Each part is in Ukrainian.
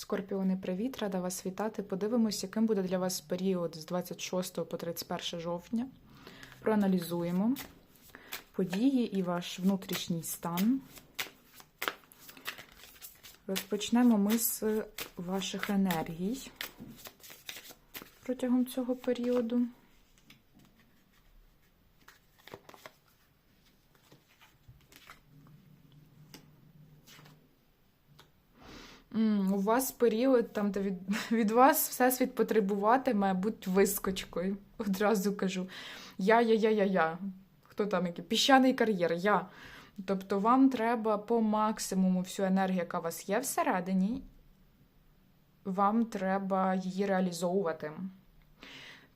Скорпіони, привіт! Рада вас вітати. Подивимось, яким буде для вас період з 26 по 31 жовтня. Проаналізуємо події і ваш внутрішній стан. Розпочнемо ми з ваших енергій протягом цього періоду. М, У вас період, там, де від, від вас всесвіт потребуватиме бути вискочкою. Одразу кажу. Я, я, я, я, я. Хто там який? Піщаний кар'єр, я. Тобто вам треба по максимуму всю енергію, яка у вас є всередині, вам треба її реалізовувати.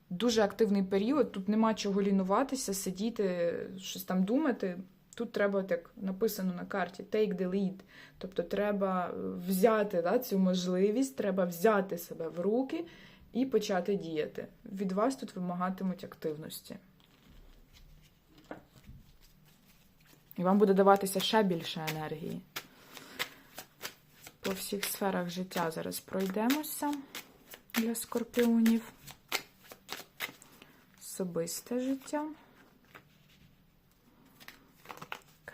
Дуже активний період, тут нема чого лінуватися, сидіти, щось там думати. Тут треба, як написано на карті, take the lead. Тобто треба взяти да, цю можливість, треба взяти себе в руки і почати діяти. Від вас тут вимагатимуть активності. І вам буде даватися ще більше енергії. По всіх сферах життя зараз пройдемося для скорпіонів. Особисте життя,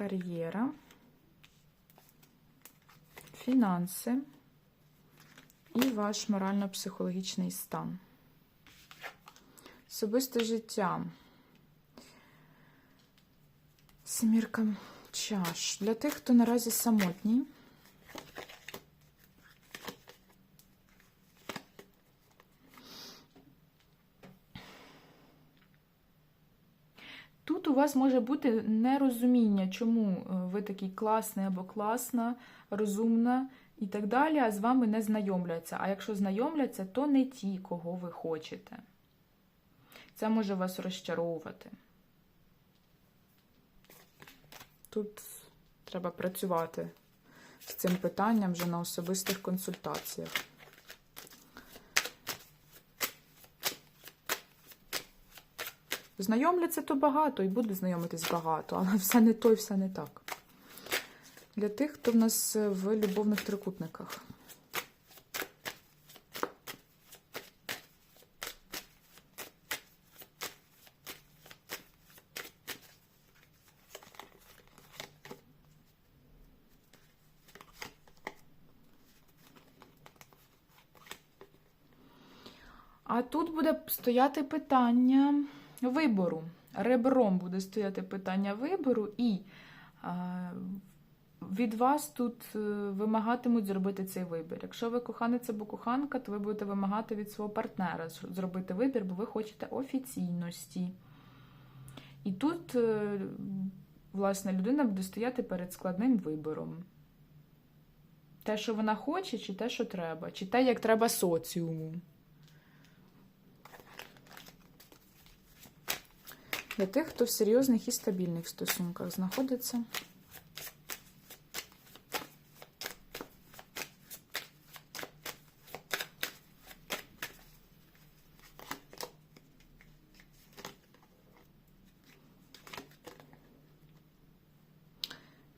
кар'єра, фінанси і ваш морально-психологічний стан. Особисте життя. Сімірка чаш. Для тих, хто наразі самотній. Тут у вас може бути нерозуміння, чому е, ви такий класний або класна, розумна і так далі, а з вами не знайомляться. А якщо знайомляться, то не ті, кого ви хочете. Це може вас розчаровувати. Тут треба працювати з цим питанням вже на особистих консультаціях. Знайомляться то багато і буде знайомитись багато, але все не то і все не так. Для тих, хто в нас в любовних трикутниках. А тут буде стояти питання вибору. Ребром буде стояти питання вибору, і від вас тут е, вимагатимуть зробити цей вибір. Якщо ви коханець або коханка, то ви будете вимагати від свого партнера зробити вибір, бо ви хочете офіційності. І тут, е, власне, людина буде стояти перед складним вибором. Те, що вона хоче, чи те, що треба, чи те, як треба соціуму. Для тих, хто в серйозних і стабільних стосунках знаходиться.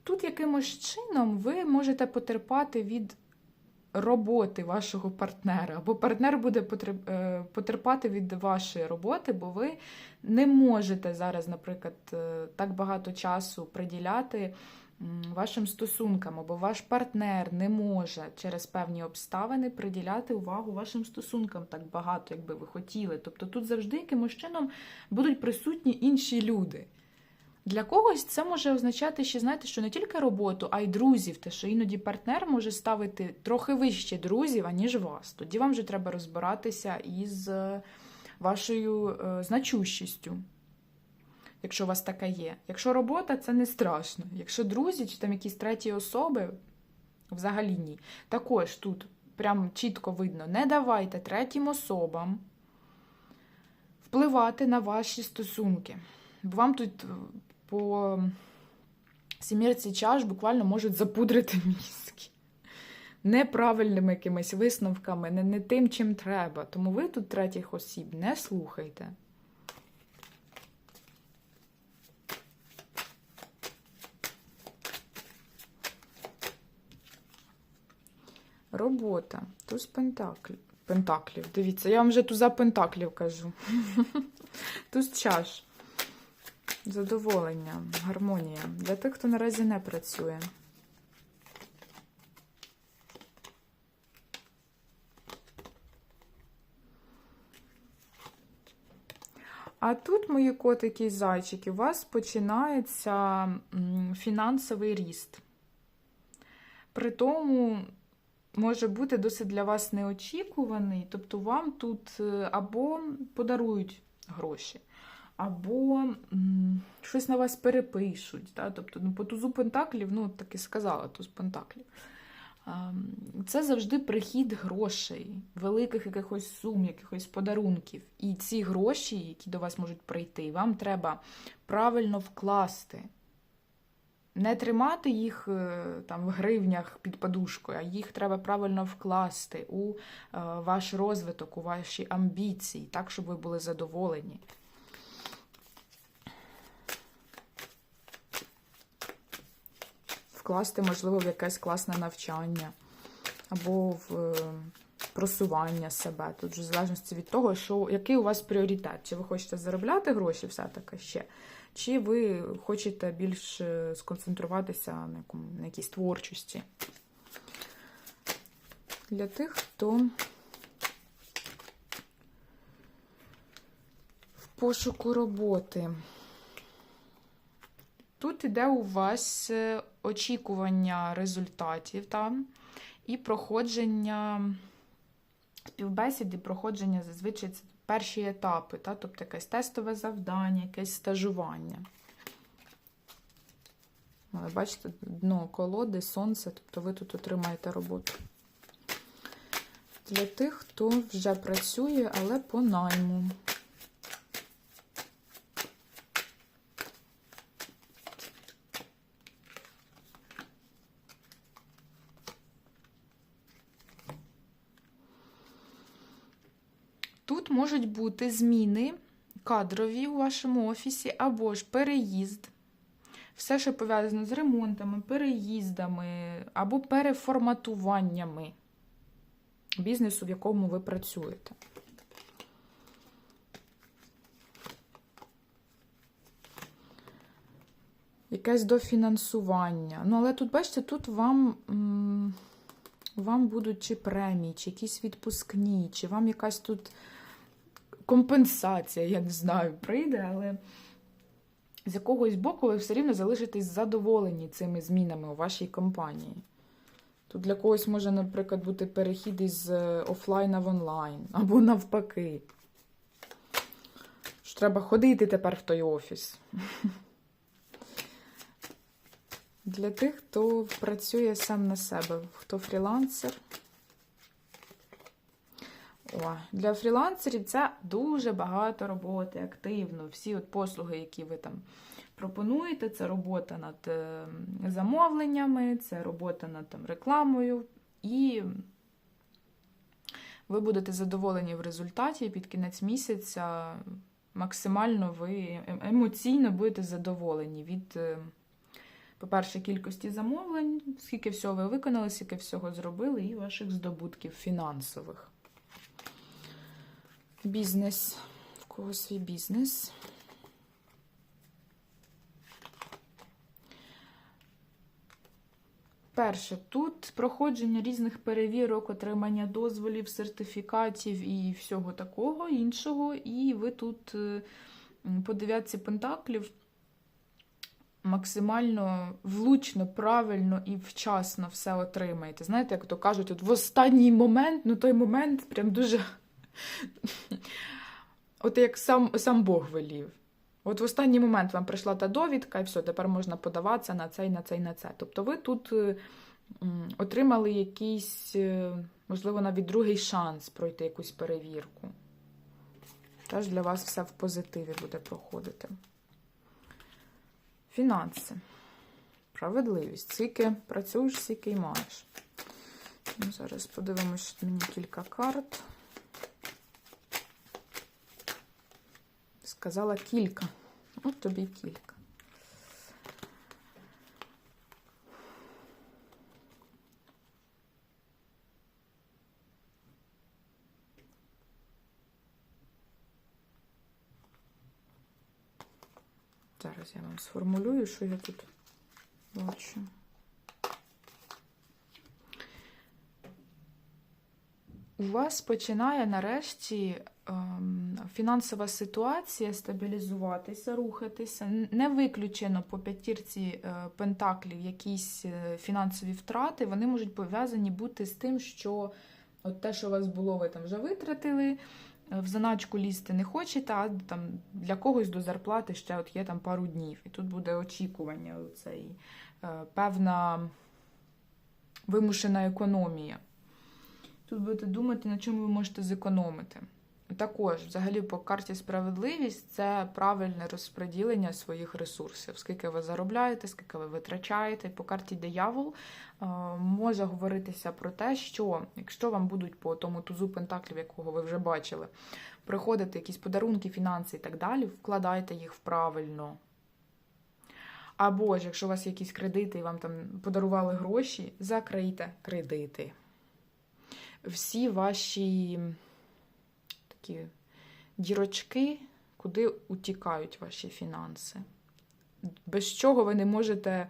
Тут якимось чином ви можете потерпати від роботи вашого партнера, або партнер буде потерпати від вашої роботи, бо ви не можете зараз, наприклад, е, так багато часу приділяти вашим стосункам, або ваш партнер не може через певні обставини приділяти увагу вашим стосункам так багато, як би ви хотіли. Тобто тут завжди якимось чином будуть присутні інші люди. Для когось це може означати, що знаєте, що не тільки роботу, а й друзів, те, що іноді партнер може ставити трохи вище друзів, аніж вас. Тоді вам вже треба розбиратися із е, вашою е, значущістю, якщо у вас така є. Якщо робота, це не страшно. Якщо друзі чи там якісь треті особи, взагалі ні. Також тут прям чітко видно: не давайте третім особам впливати на ваші стосунки. Вам тут по сімірці чаш буквально можуть запудрити мізки. Неправильними якимись висновками, не, не тим, чим треба. Тому ви тут третіх осіб не слухайте. Робота. Туз пентаклів. Пентаклів. Дивіться, я вам вже туза пентаклів кажу. Туз чаш. Задоволення, гармонія. Для тих, хто наразі не працює. А тут, мої котики і зайчики, у вас починається фінансовий ріст. При тому може бути досить для вас неочікуваний, тобто вам тут е, або подарують гроші, або м, щось на вас перепишуть. Да? Тобто, ну, по тузу пентаклів, ну, так і сказала, туз пентаклів. Це завжди прихід грошей, великих якихось сум, якихось подарунків. І ці гроші, які до вас можуть прийти, вам треба правильно вкласти. Не тримати їх е, там в гривнях під подушкою, а їх треба правильно вкласти у е, ваш розвиток, у ваші амбіції, так, щоб ви були задоволені. Вкласти, можливо, в якесь класне навчання або в е, просування себе. Тут вже в залежності від того, що, який у вас пріоритет. Чи ви хочете заробляти гроші все-таки ще, чи ви хочете більш сконцентруватися на, якому, на якійсь творчості. Для тих, хто в пошуку роботи. Тут іде у вас е, очікування результатів там, і проходження співбесіди, проходження зазвичай це перші етапи, та? тобто якесь тестове завдання, якесь стажування. Але бачите, дно колоди, сонце, тобто ви тут отримаєте роботу. Для тих, хто вже працює, але по найму. Тут можуть бути зміни кадрові у вашому офісі, або ж переїзд. Все, що пов'язано з ремонтами, переїздами або переформатуваннями бізнесу, в якому ви працюєте. Якесь дофінансування. Ну, але тут, бачите, тут вам. вам будуть чи премії, чи якісь відпускні, чи вам якась тут компенсація, я не знаю, прийде, але з якогось боку ви все рівно залишитесь задоволені цими змінами у вашій компанії. Тут для когось може, наприклад, бути перехід із е, офлайна в онлайн, або навпаки. Що треба ходити тепер в той офіс. Для тих, хто працює сам на себе, хто фрілансер. О, для фрілансерів це дуже багато роботи, активно. Всі от послуги, які ви там пропонуєте, це робота над е, замовленнями, це робота над там, рекламою. І ви будете задоволені в результаті під кінець місяця. Максимально ви емоційно будете задоволені від. е, по-перше, кількості замовлень, скільки всього ви виконали, скільки всього зробили, і ваших здобутків фінансових. Бізнес. В кого свій бізнес? Перше, тут проходження різних перевірок, отримання дозволів, сертифікатів і всього такого іншого. І ви тут е, по дев'ятці пентаклів максимально влучно, правильно і вчасно все отримаєте. Знаєте, як то кажуть, от в останній момент, ну той момент прям дуже. От як сам, сам Бог велів. От в останній момент вам прийшла та довідка, і все, тепер можна подаватися на це, і на це, і на це. Тобто ви тут е, отримали якийсь, е, можливо, навіть другий шанс пройти якусь перевірку. Теж для вас все в позитиві буде проходити. Фінанси. Справедливість. Скільки працюєш, скільки й маєш. Ну, зараз подивимось мені кілька карт. Сказала кілька. От тобі кілька. Зараз я вам сформулюю, що я тут бачу. У вас починає нарешті. Ем фінансова ситуація стабілізуватися, рухатися. Не виключено по п'ятірці е, пентаклів якісь е, фінансові втрати, вони можуть пов'язані бути з тим, що от те, що у вас було, ви там вже витратили, е, в заначку лізти не хочете, а там для когось до зарплати ще от є там пару днів. І тут буде очікування, оцей, певна вимушена економія. Тут будете думати, на чому ви можете зекономити. Також, взагалі, по карті справедливість це правильне розподілення своїх ресурсів, скільки ви заробляєте, скільки ви витрачаєте. По карті диявол е, може говоритися про те, що якщо вам будуть по тому тузу пентаклів, якого ви вже бачили, приходити якісь подарунки, фінанси і так далі, вкладайте їх в правильно. Або ж, якщо у вас є якісь кредити і вам там подарували гроші, закрийте кредити всі ваші такі дірочки, куди утікають ваші фінанси, без чого ви не можете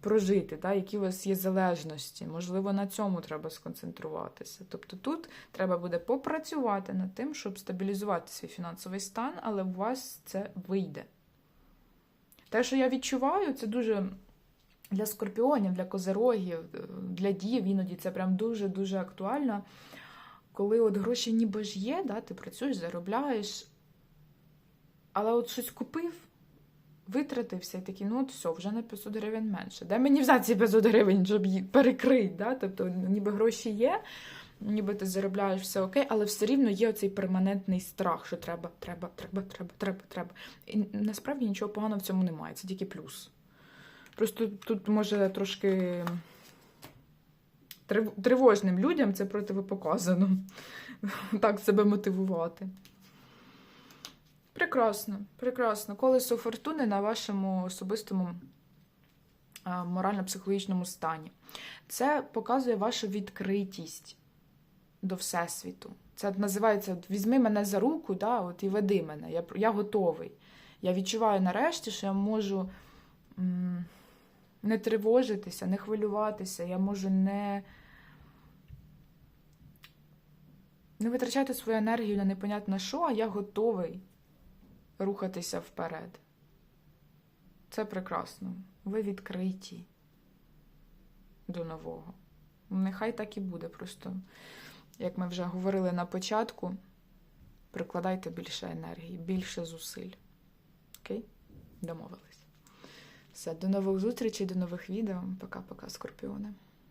прожити, да? які у вас є залежності. Можливо, на цьому треба сконцентруватися. Тобто тут треба буде попрацювати над тим, щоб стабілізувати свій фінансовий стан, але у вас це вийде. Те, що я відчуваю, це дуже для скорпіонів, для козерогів, для дів іноді це прям дуже-дуже актуально. Коли от гроші ніби ж є, да, ти працюєш, заробляєш, але от щось купив, витратився і такий, ну от все, вже на 500 гривень менше. Де мені взяти ці 500 гривень, щоб їх перекрити? Да? Тобто, ніби гроші є, ніби ти заробляєш все окей, але все рівно є оцей перманентний страх, що треба, треба, треба, треба, треба, треба. І насправді нічого поганого в цьому немає, це тільки плюс. Просто тут може трошки тривожним людям це противопоказано. Так себе мотивувати. Прекрасно, прекрасно. Колесо фортуни на вашому особистому морально-психологічному стані. Це показує вашу відкритість до Всесвіту. Це називається візьми мене за руку да, от, і веди мене. Я, я готовий. Я відчуваю нарешті, що я можу не тривожитися, не хвилюватися, я можу не, не витрачати свою енергію на непонятно що, а я готовий рухатися вперед. Це прекрасно. Ви відкриті до нового. Нехай так і буде. Просто, як ми вже говорили на початку, прикладайте більше енергії, більше зусиль. Окей? Домовились. Все, до нових зустрічей, до нових відео. Пока-пока, скорпіони.